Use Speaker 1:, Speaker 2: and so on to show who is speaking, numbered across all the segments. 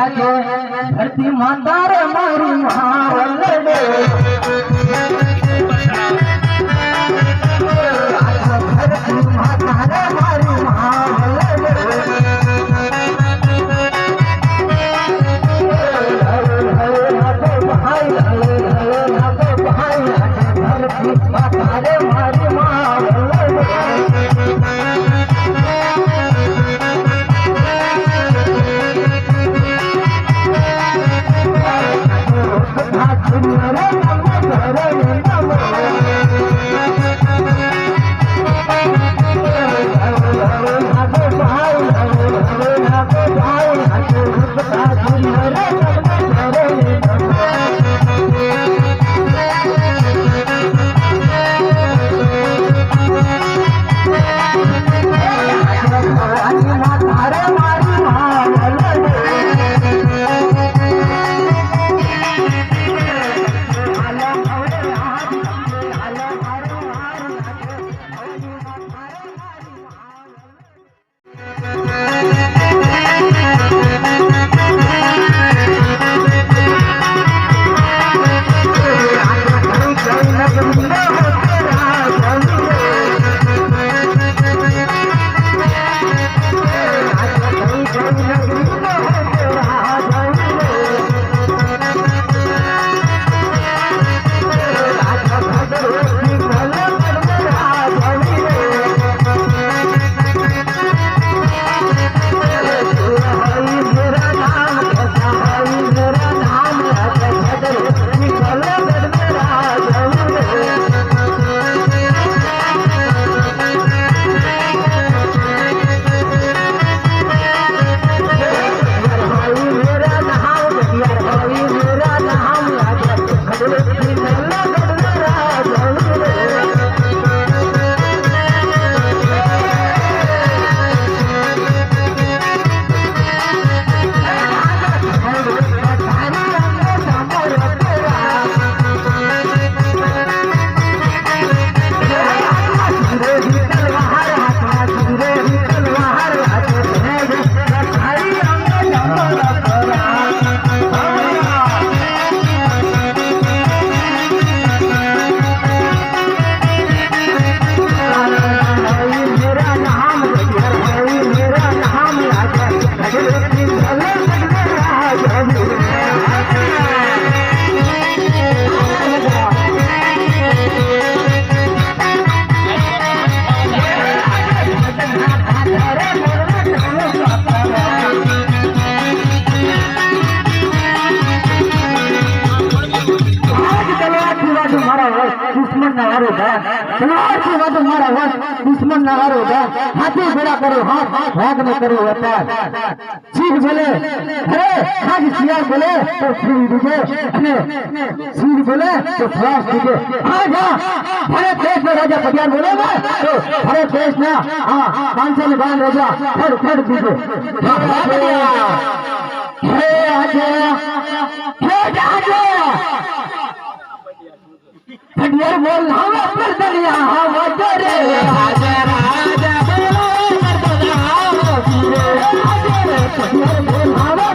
Speaker 1: હરે આજે ધરતી માતા મારું મારી મહાવલ્લભે ધરતી માતા રે ના હારો ભા તલવારથી વધુ મારા ના હારો ભા હાથી ઘોડા કરો હાથ ભાગ ન કરો વેપાર. શીખ બોલે અરે હાજ શિયાળ બોલે તો ફૂલ હા ના તો ભારત હા પાંચસો ને હે આજે હે આજે ખડિયાર બોલ હવે પર દરિયા હવા દરે હાજર હાજર બોલો પર દરિયા હવા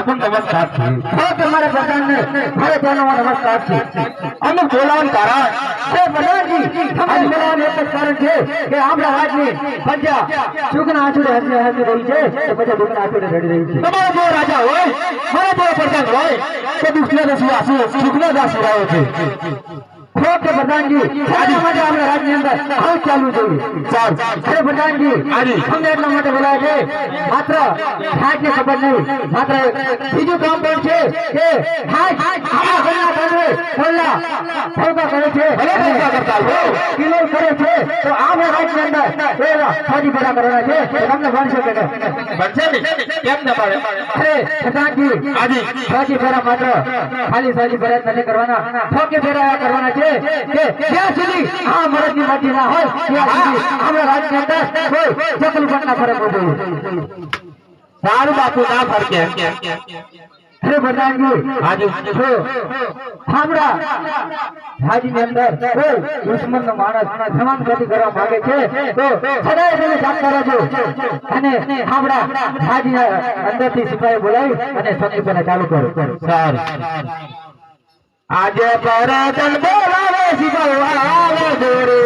Speaker 1: બકુલ નમસ્કાર છે. હે, તમારા પ્રધાનને મારે તેનો નમસ્કાર છે. અમુક બોલાવવાનું કારણ છે પ્રધાનજી આજ બોલાવવાનું એક છે કે આપણા રાજની પ્રજા સુખના આંચુડે હસી હસી રહી છે, તો પ્રજા દુઃખના આંચુડે રડી રહી છે. તમારો જેવો રાજા હોય, મારો જેવો પ્રધાન હોય, તો દુઃખના દસી આંસુ સુખના દાસ છે. ઓકે પ્રધાનજી આજે માટે આપણે રાજ્યની અંદર ખૂબ ચાલવું જોઈએ અરે પ્રધાનજી અમને એટલા માટે બોલાય છે. માત્ર હાજને ખબર નહીં માત્ર બીજું કામ પણ છે કે હાજ આપણા ઘરના બનવે ખોલ્લા ફોકા કરે છે. કિલો કરે છે. તો આપણે રાજ્યની અંદર એવા સાજી ભરા કરવાના છે. તમને ભણશે કે નહીં?
Speaker 2: કેમ ન પાડે?
Speaker 1: અરે પ્રધાનજી
Speaker 2: હાજી.
Speaker 1: સાજી ફેરા માત્ર ખાલી સાજી ફેરા નથી કરવાના. ફોકે ફેરા કરવાના છે. કે જ્યાં સુધી આ મરદની માટી ના હોય, ત્યાં સુધી આપણા રાજ્યની અંદર કોઈ ચકલું પણ ના ફરક હોય
Speaker 2: સારું બાપુ, ના ફરકે. હાજી.
Speaker 1: અંદર છે, તો સદાય હાજીના અંદરથી સિપાહી બોલાવી અને સંગીતને ચાલુ કરો.
Speaker 2: સારું. આજે પરતન બોલાવે શિવાય દોરે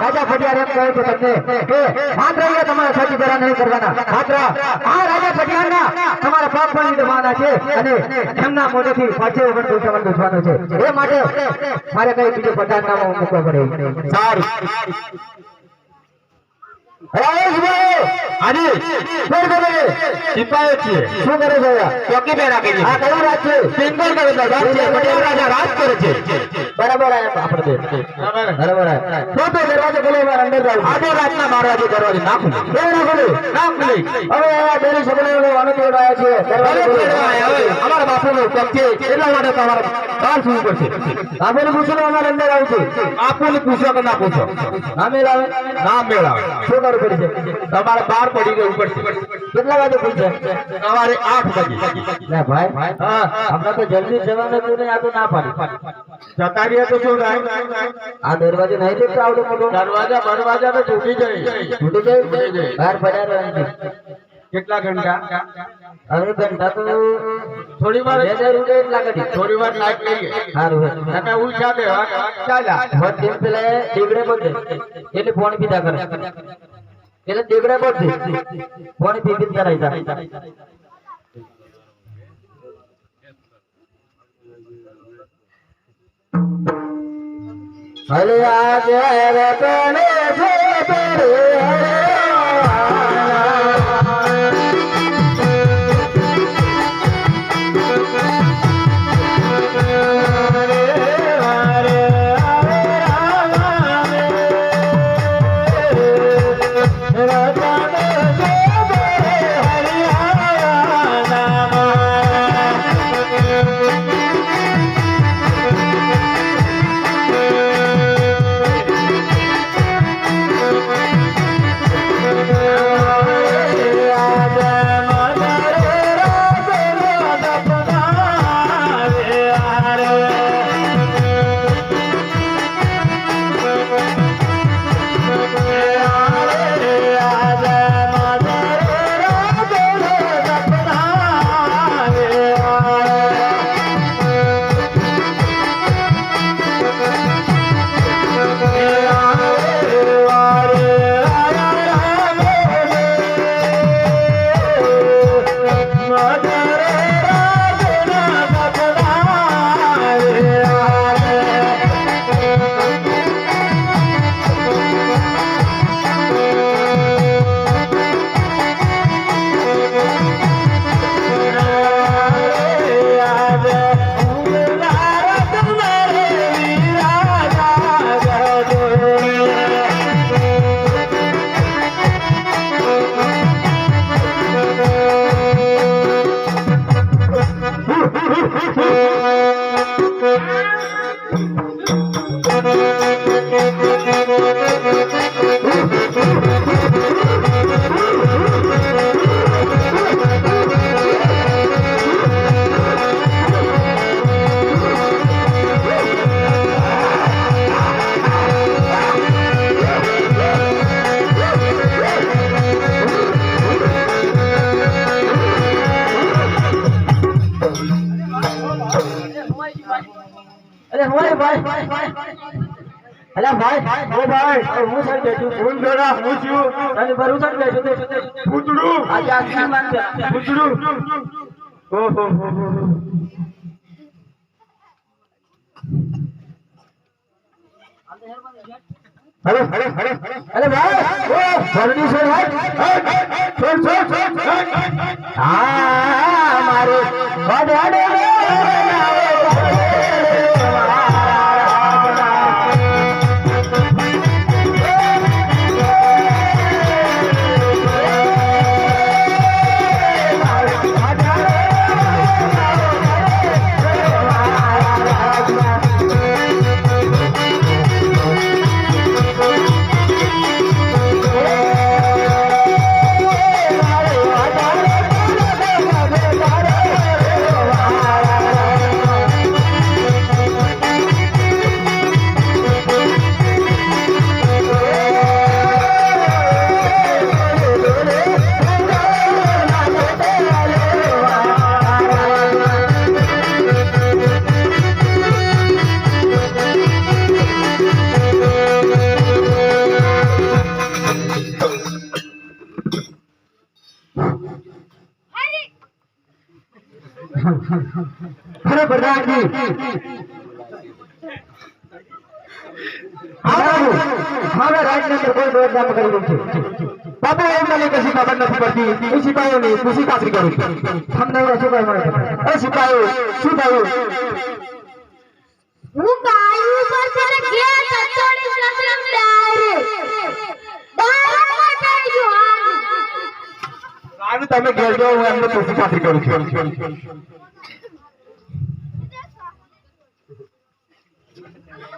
Speaker 1: રાજા ફટિયાર એમ કહે છે તમને કે માત્ર અહીંયા તમારે સાચી બેરા નહીં કરવાના. માત્ર આ રાજા ફટિયારના તમારા પાપ પણ લીધવાના છે અને એમના મોઢેથી પાછે છે. એ માટે મારે કઈ બીજું પ્રધાન નામ મૂકવો પડે.
Speaker 2: સારું. હાજી
Speaker 1: શું કરે?
Speaker 2: સિપાહી
Speaker 1: છે
Speaker 2: ચોકી બે રાખી
Speaker 1: છે
Speaker 2: આજે
Speaker 1: આ
Speaker 2: એટલા માટે તમારે બહાર સુવું પડશે
Speaker 1: આપણે પૂછો અમારે અંદર આવશે.
Speaker 2: આપણને પૂછો કે ના પૂછો.
Speaker 1: નામે લાવે
Speaker 2: ના મેળાવે.
Speaker 1: શું કરવું પડશે?
Speaker 2: તમારે બહાર પડી ગયું પડશે.
Speaker 1: કેટલા વાગે પૂછે?
Speaker 2: સવારે આઠ વાગે.
Speaker 1: ના ભાઈ
Speaker 2: હા
Speaker 1: આપણે તો જલ્દી જવાનું હતું નહીં આ તો ના પાડી.
Speaker 2: જતા રહ્યા તો શું થાય?
Speaker 1: આ દરવાજો નહીં દેખતો આવડો મોટો
Speaker 2: દરવાજા દરવાજા તો તૂટી જાય.
Speaker 1: તૂટી જાય? બહાર પડ્યા છે.
Speaker 2: કેટલા ઘંટા?
Speaker 1: હવે ઘંટા તો
Speaker 2: થોડી વાર
Speaker 1: બે એટલા.
Speaker 2: થોડી વાર લાઈટ લઈએ
Speaker 1: સારું
Speaker 2: તમે ઉઠ્યા બે ચાલ્યા
Speaker 1: હોત દિન પેલા દીગડે પડે એટલે ફોન પીધા કરે. એટલે દીગડે પડશે ફોન પી પી કરાઈ જાય. હલે આજે છે ભાઈ ઓ ભાઈ હું સાહેબ બેઠું
Speaker 2: હું જોડા હું છું.
Speaker 1: અને ભરું સાહેબ બેઠું
Speaker 2: પૂતળું
Speaker 1: આજે આખી માન છે?
Speaker 2: પૂતળું ઓ હો હો હો અરે અરે અરે
Speaker 1: અરે ભાઈ. ઓ ભરણી છે ભાઈ.
Speaker 2: છોડ છોડ છોડ
Speaker 1: હા મારે. વડડે
Speaker 2: અરે
Speaker 1: અંદર પકડી દઉં છું.
Speaker 2: બાપુ એમ મને કશી ખબર નથી પડતી. હું સિપાહીઓની ખુશી ખાતરી કરું છું.
Speaker 1: તમને એવું શું મળે
Speaker 2: અરે સિપાહીઓ શું થયું?
Speaker 3: હું પર ગયા તત્તોડી ડાયરે
Speaker 2: તમે ઘેર જાઓ હું એમને ખુશી ખાતરી કરું છું.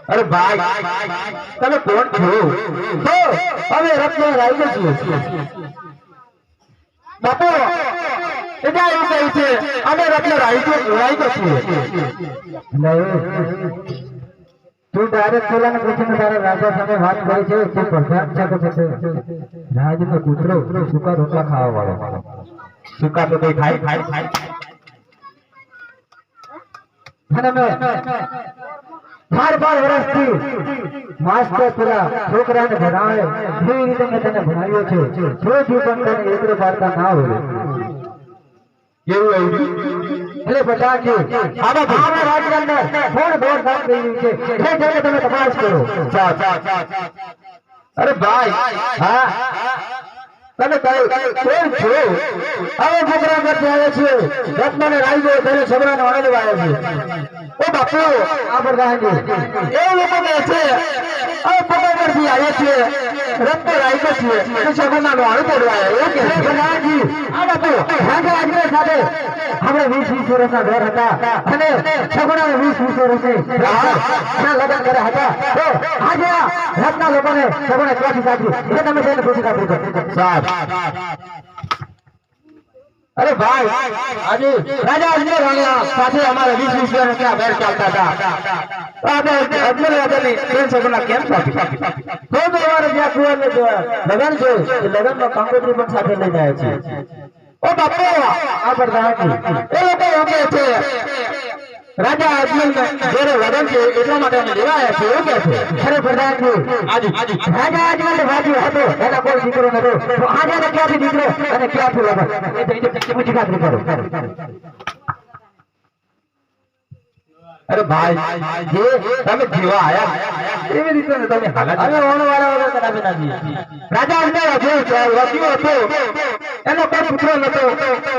Speaker 2: અરે ભાઈ, તમે કોણ છો?
Speaker 1: તો હવે રત્ન રાઈ છીએ.
Speaker 2: બાપુ, એટલે એવું કહ્યું છે, અમે રત્ન રાઈ રાઈ છીએ.
Speaker 1: તું રાજા સામે વાત કરી છે, તું પ્રધાન છે કે છે રાજનો કૂતરો, સુકા રોટલા ખાવા વાળો.
Speaker 2: સૂકા તો કોઈ ખાય. ખાય ખાય
Speaker 1: બાર બાર વર્ષથી માસ્ટર પૂરા છોકરાને ભણાવે જે રીતે મેં તને ભણાવ્યો છે જો પણ તને એકરો પાડતા ના હોય.
Speaker 2: એવું એવું
Speaker 1: એટલે બધા કે આવા રાજની અંદર કોણ બોર રહ્યું છે? જે જઈને તમે તપાસ કરો.
Speaker 2: અરે ભાઈ
Speaker 1: હા. આવે આવે
Speaker 2: લોકો કહે છે હવે પકડ
Speaker 1: સાથે આપણે વીસ વીસ વર્ષના ઘર હતા. અને વીસ વીસ વર્ષે લગ્ન કર્યા હતા. તો રત્ના લોકોને છોકરાને ક્યાંથી કાઢ્યું? એ તમે તેને પૂછી કાઢી
Speaker 2: સાહેબ અરે ભાઈ, આજે રાજા અજમેર સાથે અમારે વીસ વીસ વર્ષના વેર ચાલતા હતા? કેમ
Speaker 1: તો અમારે જ્યાં કુંવરને લગન છે લગ્નમાં કંકોત્રી પણ સાથે લઈ જાય છે
Speaker 2: ઓ બાપુ,
Speaker 1: આ પ્રધાનજી
Speaker 2: એ લોકો એમ છે. રાજા અજમલ જયારે લગ્ન છે એટલા માટે અમે લેવાયા છે એવું કે છે.
Speaker 1: અરે પ્રધાનજી
Speaker 2: હાજી હાજી.
Speaker 1: રાજા અજમલ ભાજી હતો એના કોઈ દીકરો નતો તો આજે ક્યાંથી દીકરો અને ક્યાંથી લગન એ તો એને પૂછી ખાતરી કરો.
Speaker 2: અરે ભાઈ જે તમે જીવા આયા એવી રીતે તમે હાલત
Speaker 1: અમે ઓણ વાળા વગર કદાપી ના જઈએ
Speaker 2: રાજા હતો વકીલ હતો. એનો કોઈ પુત્ર નતો.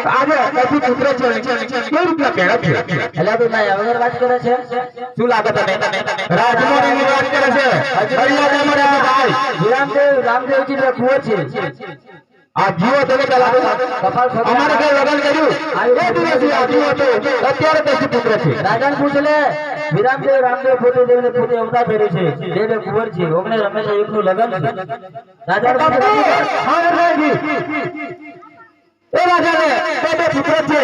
Speaker 2: આજે કશું પુત્ર છે. કેવી રીતના પેડા છે?
Speaker 1: એટલે તો ના વગર વાત કરે છે.
Speaker 2: શું લાગે તને? ની વાત કરે છે. હરિયાણા મળે ભાઈ
Speaker 1: રામદેવ રામદેવજી ને કુંવર છે
Speaker 2: આ જીવો તમે પેલા અમારે કઈ લગ્ન કર્યું એ દિવસથી આ જીવો હતો અત્યારે કશું પુત્ર છે
Speaker 1: રાજાને પૂછ લે વિરામદેવ રામદેવ પોતે દેવને પોતે અવતાર પહેર્યું છે દેવે કુંવર છે ઓગણે રમેશ એકનું લગન રાજાને પૂછે,
Speaker 2: હા રઘુનાથજી. એ રાજાને બે બે પુત્ર છે.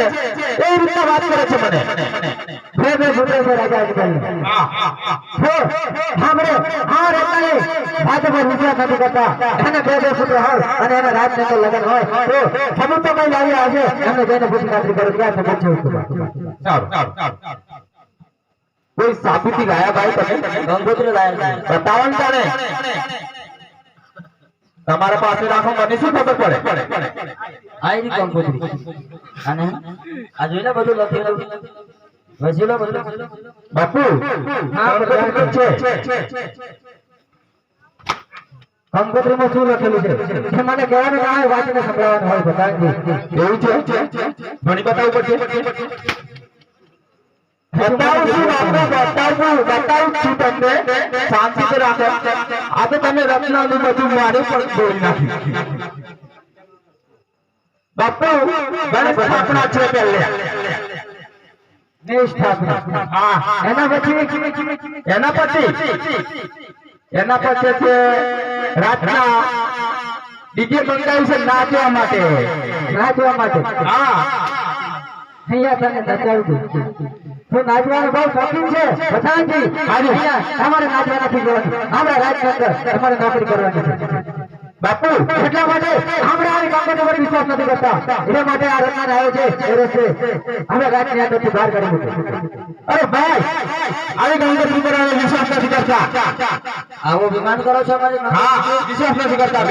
Speaker 2: એ રીતે વાત કરે છે મને.
Speaker 1: બે બે પુત્ર છે રાજા આજકાલને. હા સાંભળો, આ રત્નાએ રાજા પર વિશ્વાસ નથી કરતા. અને બે બે પુત્ર હોય અને એના રાજને તો લગન હોય તો તો કઈ લાવી આજે એમને જઈને પૂછી ખાતરી કરો ક્યાં સમજ છે
Speaker 2: સારું સારું કોઈ સાબિતી લાયા ભાઈ તમે
Speaker 1: ગંગોત્રી લાયા છે.
Speaker 2: બતાવો ને તારે તમારા પાસે રાખો મને શું ખબર પડે?
Speaker 1: આ એની કંકોત્રી. અને આ જોઈને બધું લખેલું? વસી લો બધું?
Speaker 2: બાપુ હા બધું છે?
Speaker 1: કંકોત્રીમાં શું લખેલું છે? મને કહેવાનું ના હોય વાંચીને સંભળાવવાનું હોય બતાવજી
Speaker 2: એવું છે? મને બતાવવું પડશે? બતાવું છું બાપુ બતાવું બતાવું છું તમને. શાંતિથી રાખો. આ તમે રત્નાનું બધું મારું પણ જોઈ નાખ્યું બાપુ ગણેશ સ્થાપના છે પહેલે.
Speaker 1: એના પછી?
Speaker 2: એના પછી? એના પછી છે રાતના ડીજે મંગાવ્યું છે નાચવા માટે.
Speaker 1: નાચવા માટે.
Speaker 2: હા.
Speaker 1: અહીંયા તને તું નાચવાનો બહુ શોખીન છે. બધાજી અહીંયા તમારે નાચવા નથી કરવાનું આપણા રાજની અંદર તમારે નોકરી કરવાની
Speaker 2: બાપુ
Speaker 1: એટલા માટે આપણે આ કામગીરી પર વિશ્વાસ નથી કરતા. એ માટે આ રત્ન આવ્યો છે એ રસ્તે આપણે યાદ અંદરથી બહાર કાઢી મૂકી
Speaker 2: અરે ભાઈ આવી પર અમે વિશ્વાસ નથી કરતા.
Speaker 1: આવો વિમાન કરો છો
Speaker 2: હા વિશ્વાસ નથી કરતા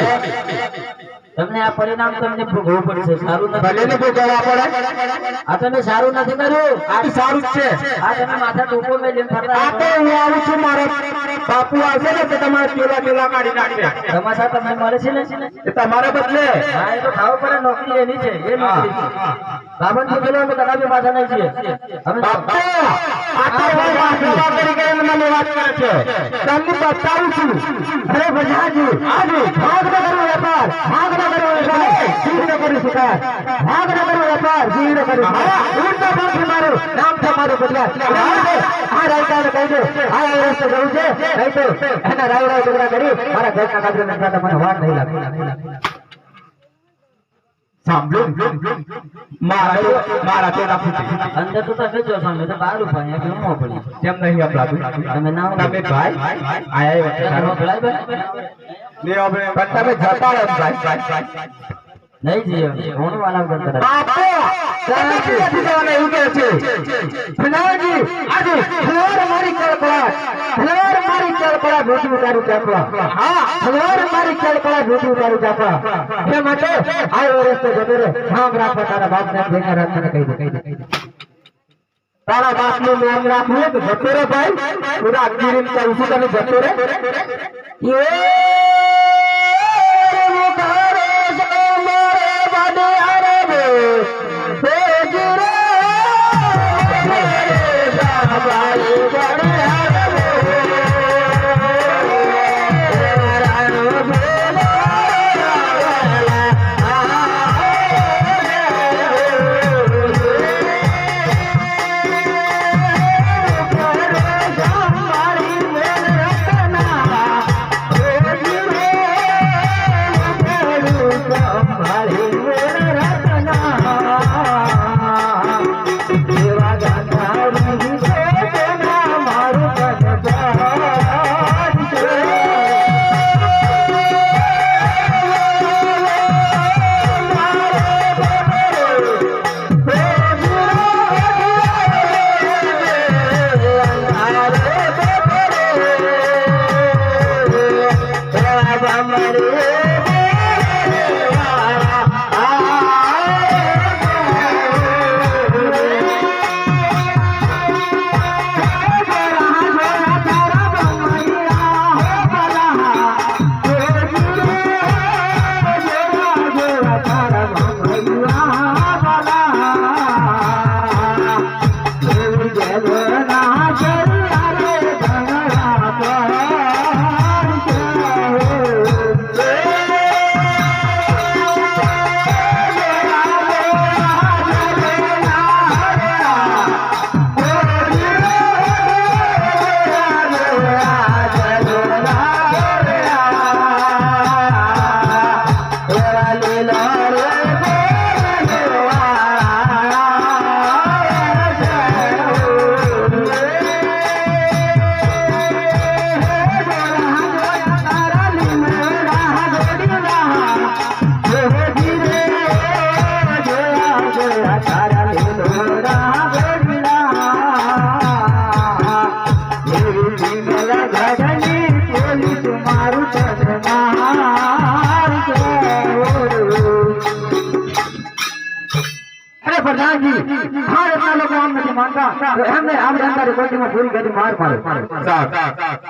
Speaker 1: તમને આ પરિણામ તમને ભોગવવું પડશે સારું
Speaker 2: ભલે ને ભોગવવા પડે.
Speaker 1: આ તમે સારું નથી કર્યું?
Speaker 2: આ સારું છે.
Speaker 1: આ તમે માથા ટોપો મે લેમ ફરતા
Speaker 2: આ તો હું આવું છું મારો બાપુ આવશે ને તો તમારે પેલા પેલા કાઢી નાખશે.
Speaker 1: તમાશા તમને મળે છે ને?
Speaker 2: એ તમારા બદલે.
Speaker 1: હા એ તો ખાવું પડે નોકરી એની છે એ નોકરી અમે નહીં છીએ. અમે
Speaker 2: બાપુ! વાસવા તરીકે મને વાત કરે છે. તમને બતાવું છું.
Speaker 1: અરે બજાજી
Speaker 2: આજુ
Speaker 1: ભાગ ન કરો વેપાર ભાગ ન કરો વેપાર. જીવ ન કરી શકાય. ભાગ ન કરો વેપાર જીવ ન કરી શકાય. ઉડતો પંખ મારું નામ છે બદલા આ રાયકાને કહી દે. આ આ રસ્તે છે નહીં તો એના રાય રાય ઝઘડા કરી મારા ઘરના સાથે મને વાર નહીં લાગે
Speaker 2: સાંભળ્યું મારા તો મારા તો ના
Speaker 1: અંદર તો તમે જો સામે તો બાર અહીંયા કેમ મોકલી
Speaker 2: કેમ નહીં અપરાધું
Speaker 1: તમે ના
Speaker 2: તમે ભાઈ આયા વચ્ચે
Speaker 1: મોકલાય બે
Speaker 2: પણ તમે જતા રહો ભાઈ ભાઈ
Speaker 1: નહીં જીએ હું વાલા કરતા
Speaker 2: બાપુ તમે નથી જવાના એવું કહે છે.
Speaker 1: ફલાજી આજે ફલાર મારી કળકળા ફલાર મારી કળકળા ભૂતી ઉતારું ચાપડા
Speaker 2: હા
Speaker 1: ફલાર મારી કળકળા ભૂતી ઉતારું ચાપડા એ માટે આયો રસ્તે જતો રે નામ રાખવા તારા બાપ ને
Speaker 2: નામ રાખવું જતો રે ભાઈ. પૂરા અગ્નિ જતો રે
Speaker 1: એમને આપણે અંધારી કોટીમાં પૂરી કરી માર પાડે.